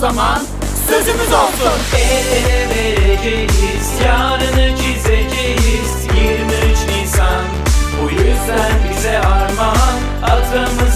zaman sözümüz olsun. El ele vereceğiz, yarını çizeceğiz. 23 Nisan Bu yüzden bize armağan Atamızın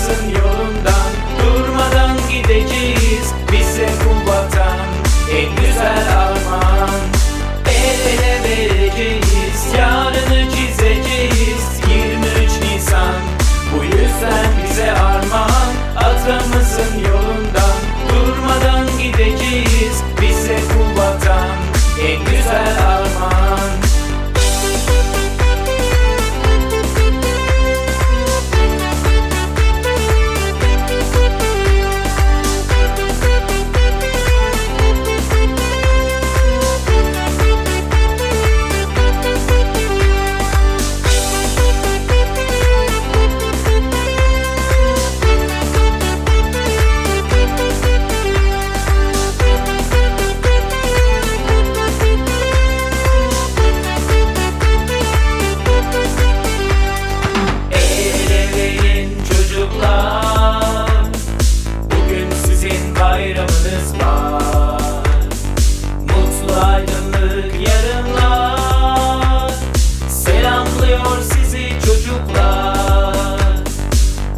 Selamlıyor sizi çocuklar.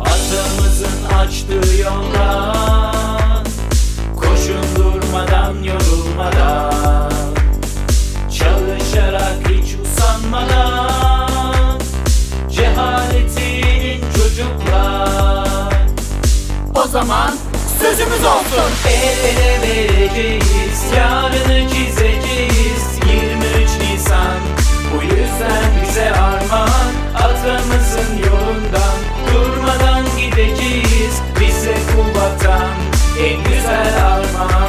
Atamızın açtığı yoldan Koşun durmadan yorulmadan Çalışarak hiç usanmadan Cehaletinin çocuklar. O zaman sözümüz olsun. El En güzel armağan.